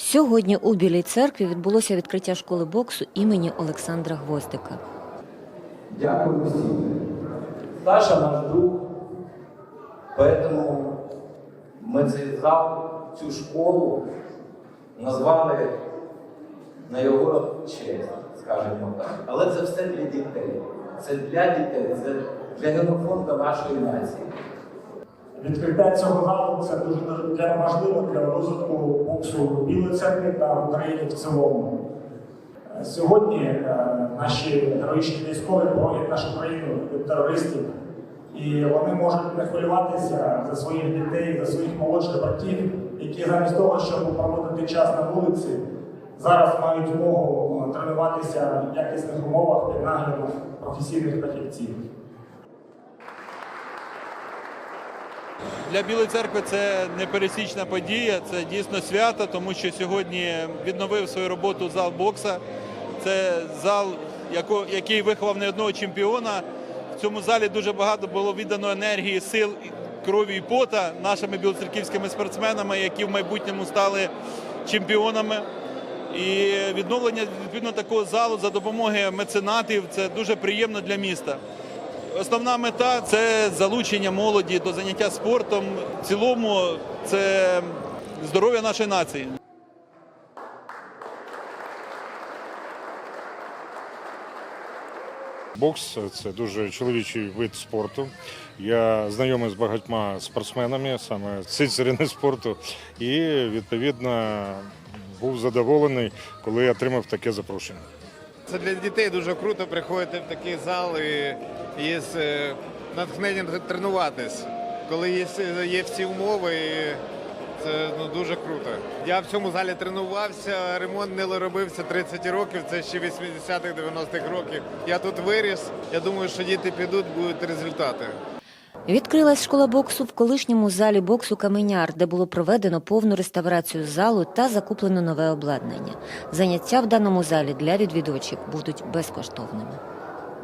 Сьогодні у Білій церкві відбулося відкриття школи боксу імені Олександра Гвоздика. Дякую всім. Саша наш друг, поэтому ми цей зал, цю школу назвали на його честь, скажімо так. Але це все для дітей. Це для дітей, це для генофонду нашої нації. Відкриття цього залу це дуже важливо для розвитку боксу Білої церкві та в Україні в цілому. Е, Сьогодні е, наші героїчні військові боронять нашу країну від терористів, і вони можуть не хвилюватися за своїх дітей, за своїх молодших братів, які замість того, щоб проводити час на вулиці, зараз мають змогу е, тренуватися в якісних умовах під наглядом професійних фахівців. Для Білої церкви це непересічна подія, це дійсно свято, тому що сьогодні відновив свою роботу зал бокса. Це зал, який виховав не одного чемпіона. В цьому залі дуже багато було віддано енергії, сил, крові і пота нашими білоцерківськими спортсменами, які в майбутньому стали чемпіонами. І відновлення відповідно такого залу за допомогою меценатів це дуже приємно для міста. Основна мета це залучення молоді до заняття спортом. В цілому це здоров'я нашої нації. Бокс це дуже чоловічий вид спорту. Я знайомий з багатьма спортсменами, саме цицарини спорту, і відповідно був задоволений, коли отримав таке запрошення. Це для дітей дуже круто приходити в такий зал і і з натхненням тренуватись. Коли є, є всі умови, і це ну, дуже круто. Я в цьому залі тренувався, ремонт не робився 30 років, це ще 80-х, 90-х років. Я тут виріс. Я думаю, що діти підуть, будуть результати. Відкрилась школа боксу в колишньому залі боксу Каменяр, де було проведено повну реставрацію залу та закуплено нове обладнання. Заняття в даному залі для відвідувачів будуть безкоштовними.